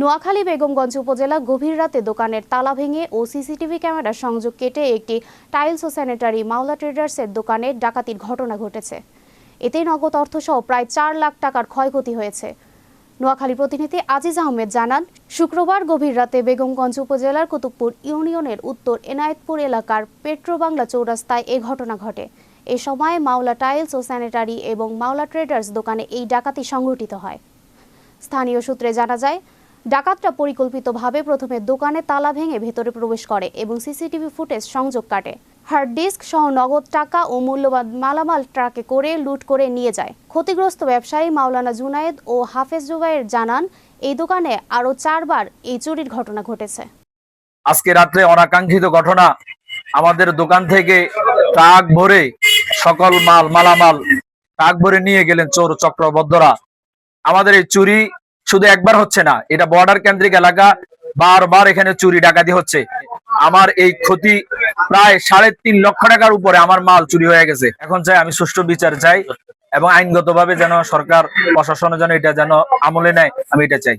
নোয়াখালী বেগমগঞ্জ উপজেলা গভীর রাতে দোকানের তালা ভেঙে ও সিসিটিভি ক্যামেরার সংযোগ কেটে একটি টাইলস ও স্যানিটারি মাওলা ট্রেডার্সের দোকানে ডাকাতির ঘটনা ঘটেছে। এতে নগদ অর্থসহ প্রায় চার লাখ টাকার ক্ষয়ক্ষতি হয়েছে। নোয়াখালী প্রতিনিধি আজিজ আহমেদ জানান, শুক্রবার গভীর রাতে বেগমগঞ্জ উপজেলার কুতুবপুর ইউনিয়নের উত্তর এনায়েতপুর এলাকার পেট্রোবাংলা চৌরাস্তায় এ ঘটনা ঘটে। এ সময় মাওলা টাইলস ও স্যানিটারি এবং মাওলা ট্রেডার্স দোকানে এই ডাকাতি সংঘটিত হয়। স্থানীয় সূত্রে জানা যায় ডাকাতরা পরিকল্পিতভাবে প্রথমে দোকানে তালা ভেঙে ভেতরে প্রবেশ করে এবং সিসিটিভি ফুটেজ সংযোগ কাটে। হার্ড ডিস্ক সহ নগদ টাকা ও মূল্যবান মালামাল ট্রাকে করে লুট করে নিয়ে যায়। ক্ষতিগ্রস্ত ব্যবসায়ী মাওলানা জুনায়েদ ও হাফেজ জুবাইর জানান, এই দোকানে আরও চারবার এই চুরির ঘটনা ঘটেছে। আজকে রাত্রে অনাকাঙ্ক্ষিত ঘটনা। আমাদের দোকান থেকে ট্রাক ভরে সকল মাল, মালামাল ট্রাক ভরে নিয়ে গেলেন চোর চক্রবদ্ধরা। আমাদের এই চুরি শুধু একবার হচ্ছে না, এটা বর্ডার কেন্দ্রিক এলাকা, বারবার এখানে চুরি ডাকাতি হচ্ছে। আমার এই ক্ষতি প্রায় সাড়ে তিন লক্ষ টাকার উপরে আমার মাল চুরি হয়ে গেছে। এখন চাই আমি সুষ্ঠু বিচার চাই এবং আইনগতভাবে যেন সরকার প্রশাসনে যেন এটা যেন আমলে নেয়, আমি এটা চাই।